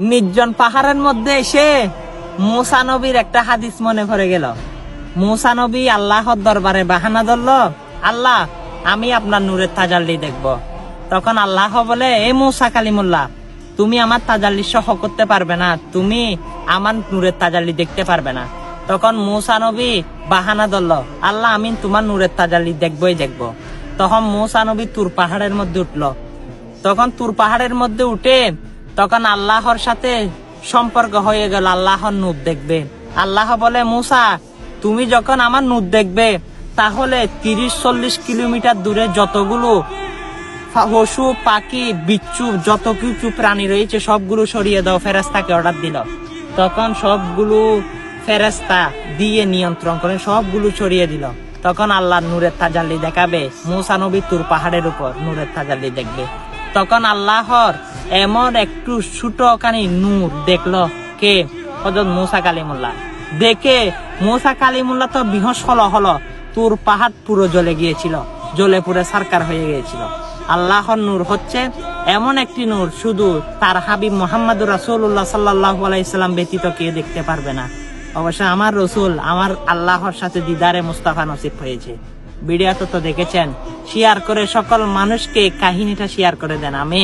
নির্জন পাহাড়ের মধ্যে এসে মুসা নবীর একটা হাদিস মনে পড়ে গেল। মুসা নবী আল্লাহর দরবারে বাহানা ধরল, আল্লাহ, আমি আপনার নূরের তাজাল্লি দেখব। তখন আল্লাহ বলে, এ মুসা কালিমুল্লাহ, তুমি আমার তাজাল্লি সহ করতে পারবে না, তুমি আমার নূরের তাজাল্লি দেখতে পারবে না। তখন মুসা নবী বাহানা ধরল, আল্লাহ, আমি তোমার নূরের তাজাল্লি দেখবই দেখব। তখন মুসা নবী তুর পাহাড়ের মধ্যে উঠল। তখন তুর পাহাড়ের মধ্যে উঠে তখন আল্লাহর সাথে সম্পর্ক হয়ে গেল, আল্লাহর নূর দেখবে। আল্লাহ বলে, মুসা, তুমি যখন আমার নূর দেখবে, তাহলে তিরিশ চল্লিশ কিলোমিটার দূরে যতগুলো পশু, পাখি, বিচ্ছু, যত কিছু প্রাণী রয়েছে, সবগুলো সরিয়ে দাও ফেরেস্তাকে অর্ডার দিল। তখন সবগুলো ফেরেস্তা দিয়ে নিয়ন্ত্রণ করে, সবগুলো সরিয়ে দিল। তখন আল্লাহ নূরের তাজাল্লি দেখাবে, মুসা নবী তুর পাহাড়ের উপর নূরের তাজাল্লি দেখবে। তখন আল্লাহর এমন একটু ছোটখানি নূর দেখল কে? হজরত মুসা কালিমুল্লাহ। দেখে মুসা কালিমুল্লাহ তো বিহস হলো। হলো তোর পাহাড় পুরো জ্বলে গিয়েছিল, জ্বলে পুরে সারকার হয়ে গিয়েছিল। আল্লাহর নূর হচ্ছে এমন একটি নূর, শুধু তার হাবিব মোহাম্মদুর রাসূলুল্লাহ সাল্লাল্লাহু আলাইহি সাল্লাম ব্যতীত কে দেখতে পারবে না। অবশ্য আমার রসুল আমার আল্লাহর সাথে দিদারে মুস্তাফা নসিব হয়েছে। ভিডিওটা তো দেখেছেন। শেয়ার করে সকল মানুষকে কাহিনীটা শেয়ার করে দেন আমি